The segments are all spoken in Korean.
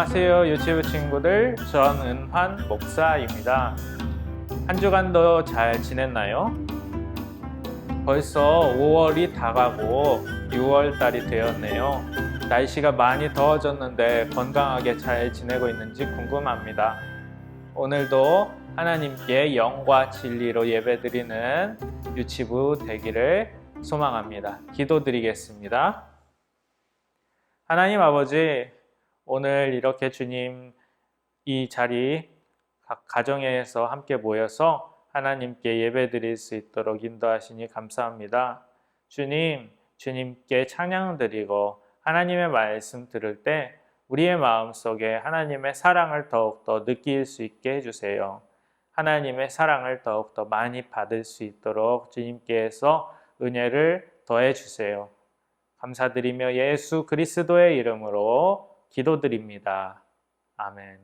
안녕하세요 유치부 친구들. 전은환 목사입니다. 한 주간도 잘 지냈나요? 벌써 5월이 다가고 6월 달이 되었네요. 날씨가 많이 더워졌는데 건강하게 잘 지내고 있는지 궁금합니다. 오늘도 하나님께 영과 진리로 예배드리는 유치부 되기를 소망합니다. 기도드리겠습니다. 하나님 아버지 오늘 이렇게 주님 이 자리 각 가정에서 함께 모여서 하나님께 예배 드릴 수 있도록 인도하시니 감사합니다. 주님, 주님께 찬양 드리고 하나님의 말씀 들을 때 우리의 마음 속에 하나님의 사랑을 더욱더 느낄 수 있게 해주세요. 하나님의 사랑을 더욱더 많이 받을 수 있도록 주님께서 은혜를 더해 주세요. 감사드리며 예수 그리스도의 이름으로 기도드립니다. 아멘.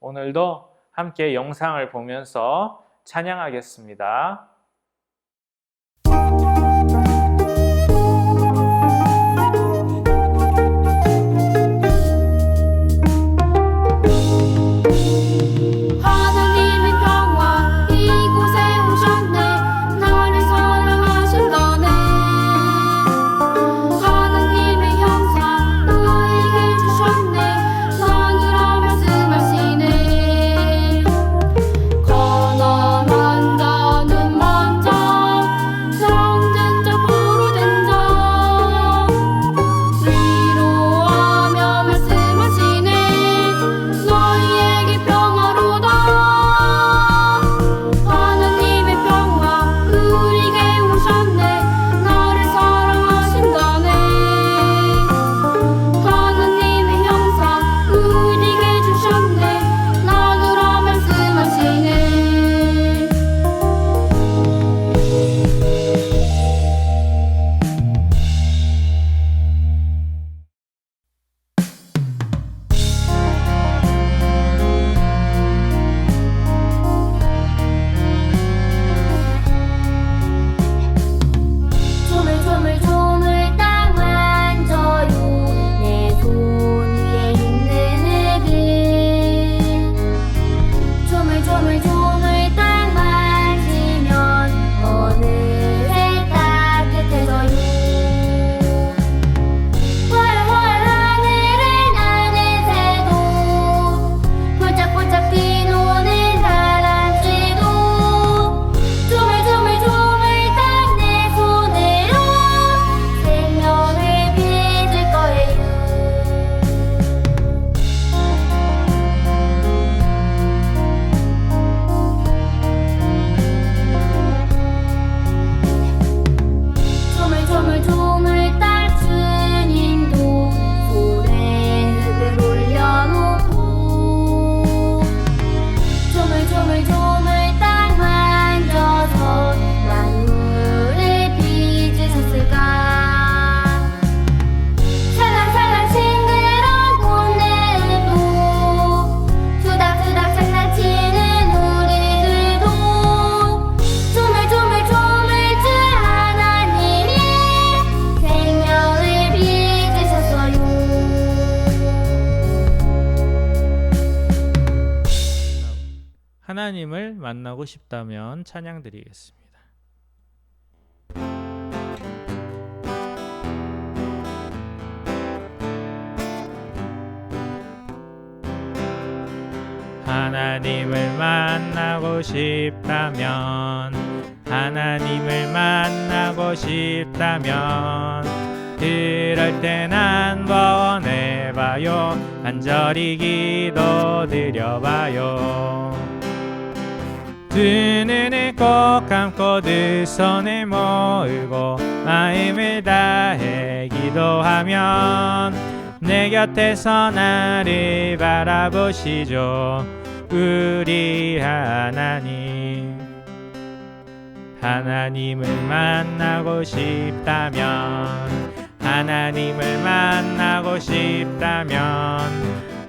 오늘도 함께 영상을 보면서 찬양하겠습니다. 하나님을 만나고 싶다면 찬양 드리겠습니다. 하나님을 만나고 싶다면 하나님을 만나고 싶다면 그럴 땐 한번 해봐요 간절히 기도 드려봐요 두 눈을 꼭 감고 두 손을 모으고 마음을 다해 기도하면 내 곁에서 나를 바라보시죠. 우리 하나님. 하나님을 만나고 싶다면 하나님을 만나고 싶다면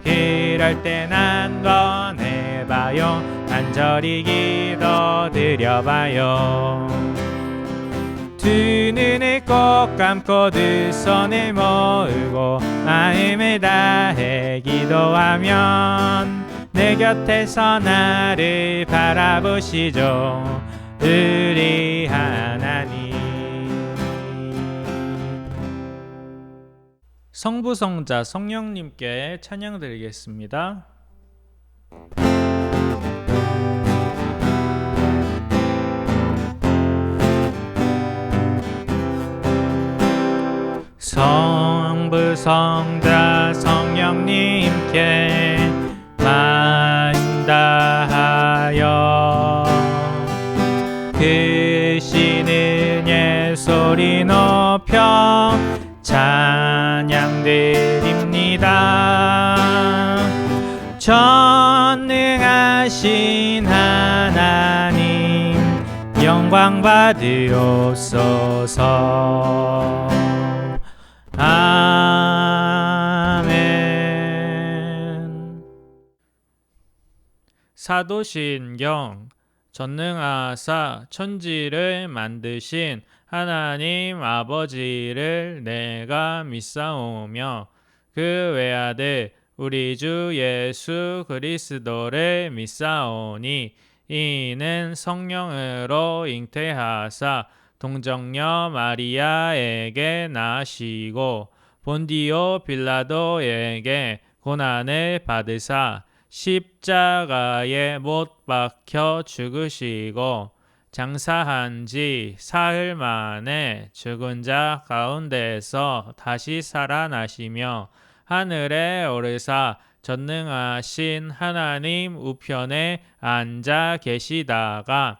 그럴 땐 한번 해봐요 간절히 기도 드려봐요. 두 눈을 꼭 감고 두 손을 모으고 마음을 다해 기도하면 내 곁에서 나를 바라보시죠. 우리 하나님. 성부 성자 성령님께 찬양 드리겠습니다. 성부 성자 성령님께 만다하여 크신 은혜 소리 높여 찬양드립니다. 전능하신 하나님 영광 받으옵소서 아멘. 사도신경 전능하사 천지를 만드신 하나님 아버지를 내가 믿사오며 그 외아들 우리 주 예수 그리스도를 믿사오니 이는 성령으로 잉태하사 동정녀 마리아에게 나시고 본디오 빌라도에게 고난을 받으사 십자가에 못 박혀 죽으시고 장사한 지 사흘 만에 죽은 자 가운데서 다시 살아나시며 하늘에 오르사 전능하신 하나님 우편에 앉아 계시다가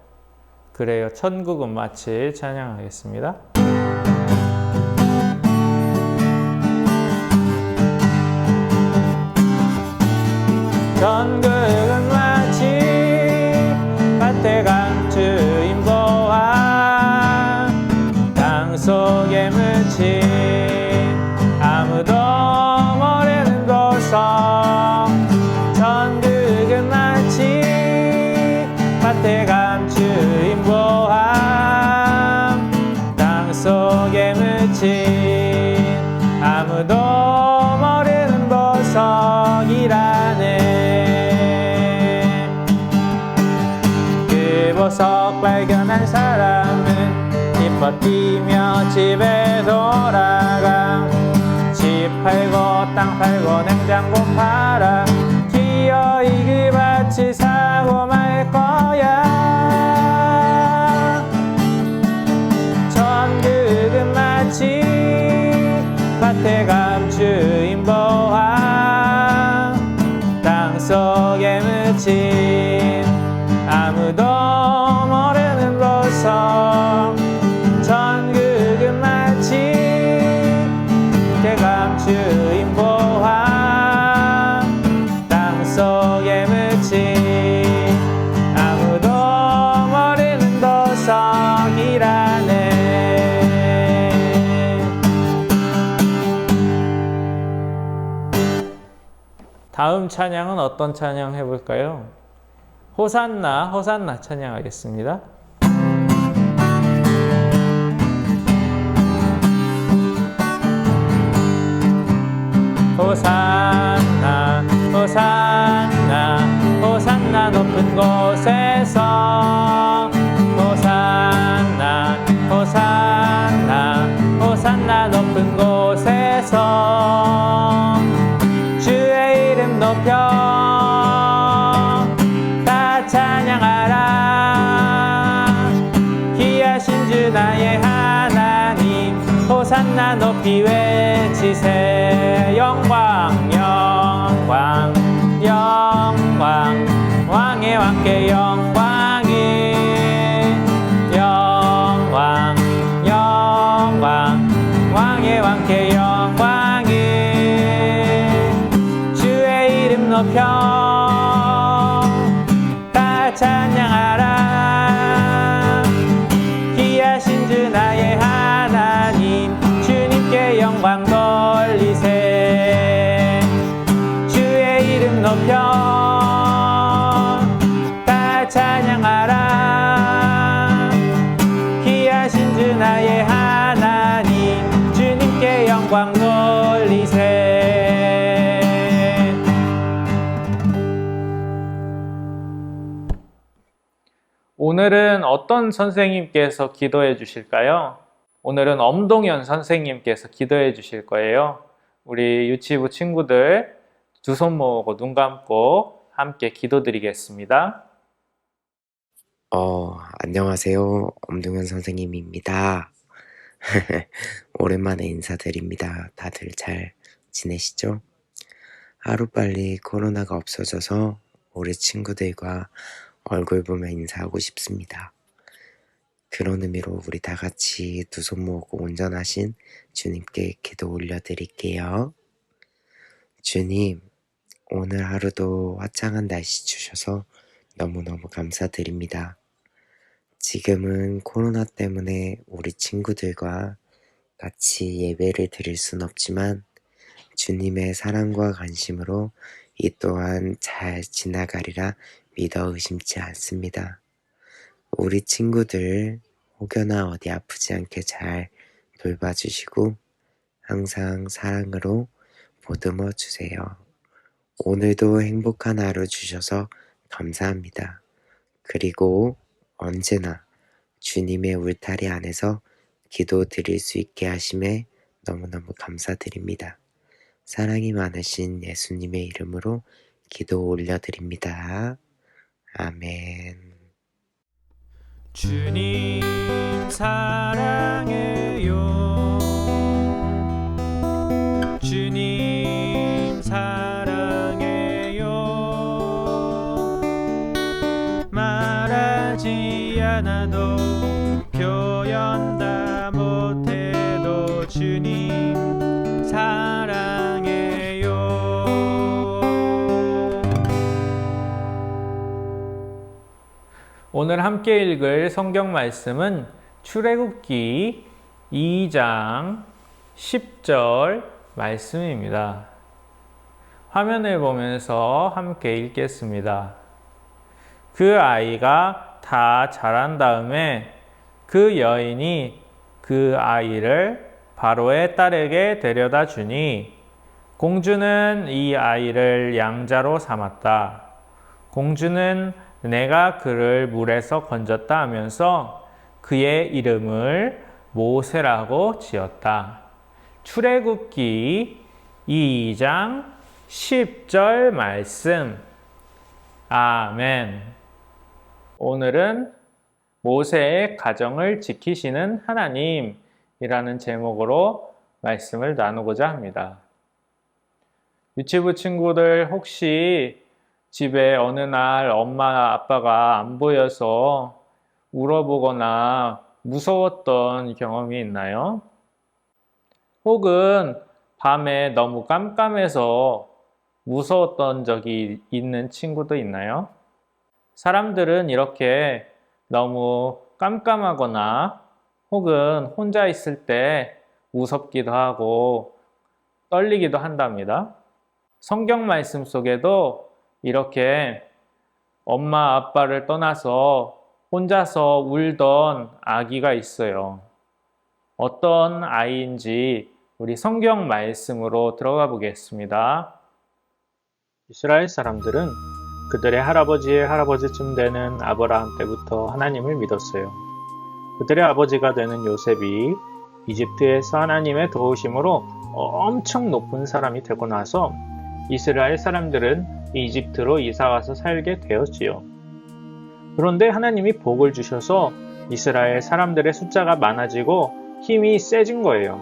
그래요. 천국은 마치 찬양하겠습니다. 전국 석 발견한 사람은 기뻐 뛰며 집에 돌아가. 집 팔고 땅 팔고 냉장고 팔아. 기어이 그 밭을 사고 말 거야 다음 찬양은 어떤 찬양 해볼까요? 호산나 호산나 찬양하겠습니다. 호산나 호산나 호산나 높은 곳에서 호산나 호산나 호산나 높은 곳에서 주 나의 하나님 호산나 높이 외치세. 영광 영광 영광 왕의 왕께 영광이. 영광 영광 왕의 왕께 영광이. 주의 이름 높여 다 찬양하라. 오늘은 어떤 선생님께서 기도해 주실까요? 오늘은 엄동현 선생님께서 기도해 주실 거예요. 우리 유치부 친구들 두 손 모으고 눈 감고 함께 기도드리겠습니다. 어, 안녕하세요. 엄동현 선생님입니다. 오랜만에 인사드립니다. 다들 잘 지내시죠? 하루빨리 코로나가 없어져서 우리 친구들과 얼굴 보며 인사하고 싶습니다. 그런 의미로 우리 다 같이 두 손 모으고 온전하신 주님께 기도 올려드릴게요. 주님, 오늘 하루도 화창한 날씨 주셔서 너무너무 감사드립니다. 지금은 코로나 때문에 우리 친구들과 같이 예배를 드릴 순 없지만 주님의 사랑과 관심으로 이 또한 잘 지나가리라 믿어 의심치 않습니다. 우리 친구들 혹여나 어디 아프지 않게 잘 돌봐주시고 항상 사랑으로 보듬어 주세요. 오늘도 행복한 하루 주셔서 감사합니다. 그리고 언제나 주님의 울타리 안에서 기도 드릴 수 있게 하심에 너무너무 감사드립니다. 사랑이 많으신 예수님의 이름으로 기도 올려드립니다. 아멘. 주님 사랑해요 오늘 함께 읽을 성경 말씀은 출애굽기 2장 10절 말씀입니다. 화면을 보면서 함께 읽겠습니다. 그 아이가 다 자란 다음에 그 여인이 그 아이를 바로의 딸에게 데려다 주니 공주는 이 아이를 양자로 삼았다. 공주는 내가 그를 물에서 건졌다 하면서 그의 이름을 모세라고 지었다. 출애굽기 2장 10절 말씀. 아멘. 오늘은 모세의 가정을 지키시는 하나님이라는 제목으로 말씀을 나누고자 합니다. 유치부 친구들 혹시 집에 어느 날 엄마 아빠가 안 보여서 울어보거나 무서웠던 경험이 있나요? 혹은 밤에 너무 깜깜해서 무서웠던 적이 있는 친구도 있나요? 사람들은 이렇게 너무 깜깜하거나 혹은 혼자 있을 때 무섭기도 하고 떨리기도 한답니다. 성경 말씀 속에도 이렇게 엄마 아빠를 떠나서 혼자서 울던 아기가 있어요. 어떤 아이인지 우리 성경 말씀으로 들어가 보겠습니다. 이스라엘 사람들은 그들의 할아버지의 할아버지쯤 되는 아브라함 때부터 하나님을 믿었어요. 그들의 아버지가 되는 요셉이 이집트에서 하나님의 도우심으로 엄청 높은 사람이 되고 나서 이스라엘 사람들은 이집트로 이사가서 살게 되었지요. 그런데 하나님이 복을 주셔서 이스라엘 사람들의 숫자가 많아지고 힘이 세진 거예요.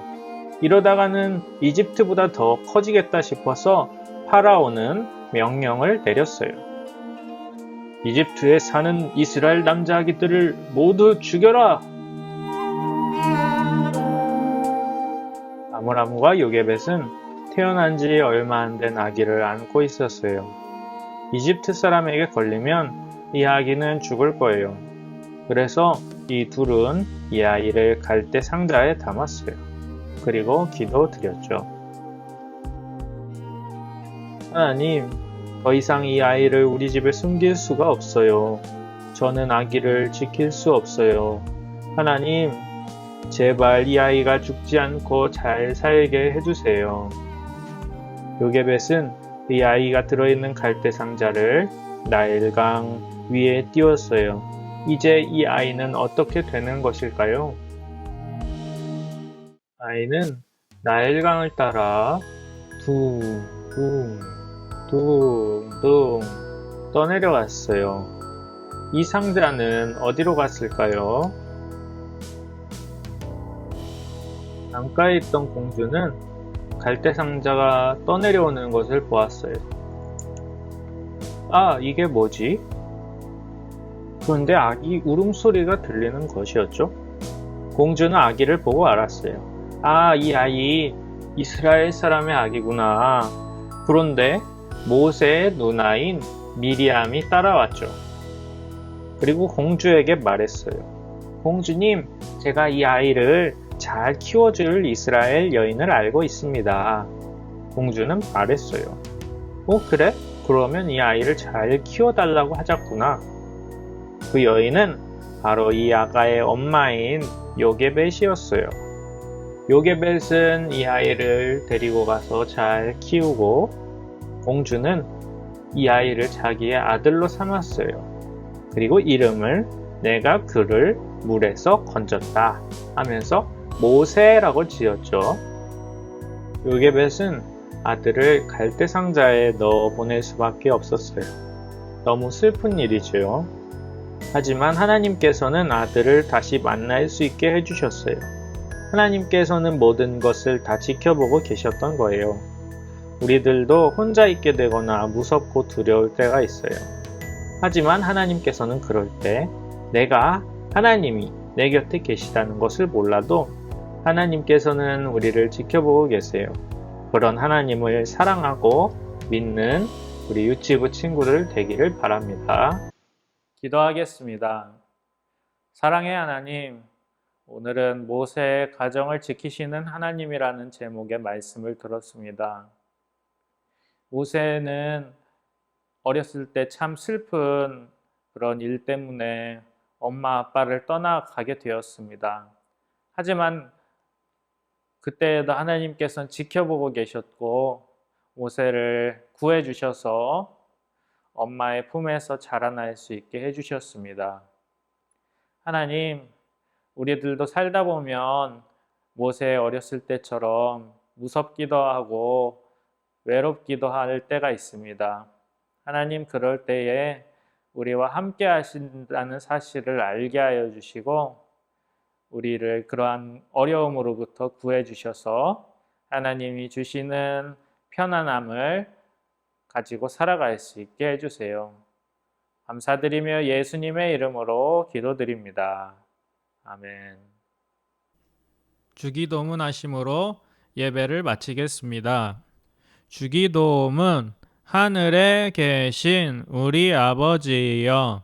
이러다가는 이집트보다 더 커지겠다 싶어서 파라오는 명령을 내렸어요. 이집트에 사는 이스라엘 남자 아기들을 모두 죽여라! 아므람과 요게벳은 태어난 지 얼마 안 된 아기를 안고 있었어요. 이집트 사람에게 걸리면 이 아기는 죽을 거예요. 그래서 이 둘은 이 아이를 갈대 상자에 담았어요. 그리고 기도 드렸죠. 하나님, 더 이상 이 아이를 우리 집에 숨길 수가 없어요. 저는 아기를 지킬 수 없어요. 하나님, 제발 이 아이가 죽지 않고 잘 살게 해주세요. 요게벳은 이 아이가 들어있는 갈대 상자를 나일강 위에 띄웠어요. 이제 이 아이는 어떻게 되는 것일까요? 아이는 나일강을 따라 둥둥 둥둥 떠내려갔어요. 이 상자는 어디로 갔을까요? 강가에 있던 공주는 갈대 상자가 떠내려오는 것을 보았어요. 아, 이게 뭐지? 그런데 아기 울음소리가 들리는 것이었죠. 공주는 아기를 보고 알았어요. 아, 이 아이 이스라엘 사람의 아기구나. 그런데 모세의 누나인 미리암이 따라왔죠. 그리고 공주에게 말했어요. 공주님, 제가 이 아이를 잘 키워줄 이스라엘 여인을 알고 있습니다. 공주는 말했어요. 어, 그래? 그러면 이 아이를 잘 키워달라고 하자꾸나. 그 여인은 바로 이 아가의 엄마인 요게벳이었어요. 요게벳은 이 아이를 데리고 가서 잘 키우고 공주는 이 아이를 자기의 아들로 삼았어요. 그리고 이름을 내가 그를 물에서 건졌다 하면서 모세라고 지었죠. 요게벳은 아들을 갈대 상자에 넣어 보낼 수밖에 없었어요. 너무 슬픈 일이죠. 하지만 하나님께서는 아들을 다시 만날 수 있게 해주셨어요. 하나님께서는 모든 것을 다 지켜보고 계셨던 거예요. 우리들도 혼자 있게 되거나 무섭고 두려울 때가 있어요. 하지만 하나님께서는 그럴 때 내가 하나님이 내 곁에 계시다는 것을 몰라도 하나님께서는 우리를 지켜보고 계세요. 그런 하나님을 사랑하고 믿는 우리 유치부 친구들 되기를 바랍니다. 기도하겠습니다. 사랑의 하나님, 오늘은 모세의 가정을 지키시는 하나님이라는 제목의 말씀을 들었습니다. 모세는 어렸을 때 참 슬픈 그런 일 때문에 엄마 아빠를 떠나가게 되었습니다. 하지만 그때에도 하나님께서는 지켜보고 계셨고 모세를 구해 주셔서 엄마의 품에서 자라날 수 있게 해 주셨습니다. 하나님, 우리들도 살다 보면 모세 어렸을 때처럼 무섭기도 하고 외롭기도 할 때가 있습니다. 하나님 그럴 때에 우리와 함께 하신다는 사실을 알게 하여 주시고 우리를 그러한 어려움으로부터 구해 주셔서 하나님이 주시는 편안함을 가지고 살아갈 수 있게 해 주세요. 감사드리며 예수님의 이름으로 기도드립니다. 아멘. 주기도문 하심으로 예배를 마치겠습니다. 주기도문 하늘에 계신 우리 아버지여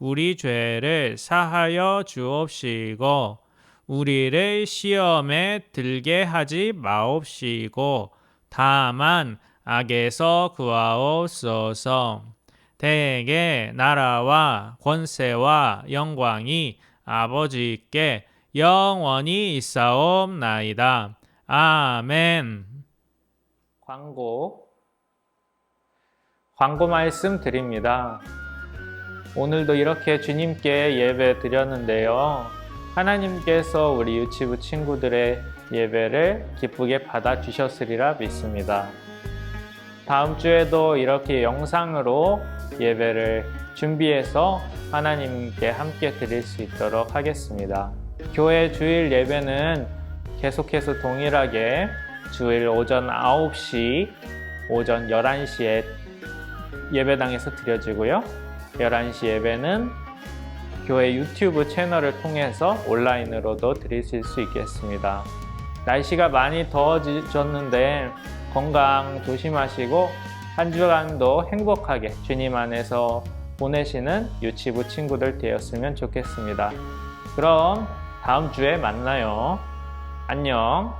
우리 죄를 사하여 주옵시고 우리를 시험에 들게 하지 마옵시고 다만 악에서 구하옵소서 대개 나라와 권세와 영광이 아버지께 영원히 있사옵나이다. 아멘. 광고 광고 말씀 드립니다. 오늘도 이렇게 주님께 예배 드렸는데요. 하나님께서 우리 유치부 친구들의 예배를 기쁘게 받아 주셨으리라 믿습니다. 다음 주에도 이렇게 영상으로 예배를 준비해서 하나님께 함께 드릴 수 있도록 하겠습니다. 교회 주일 예배는 계속해서 동일하게 주일 오전 9시, 오전 11시에 예배당에서 드려지고요. 11시 예배는 교회 유튜브 채널을 통해서 온라인으로도 드리실 수 있겠습니다. 날씨가 많이 더워졌는데 건강 조심하시고 한 주간도 행복하게 주님 안에서 보내시는 유치부 친구들 되었으면 좋겠습니다. 그럼 다음 주에 만나요. 안녕.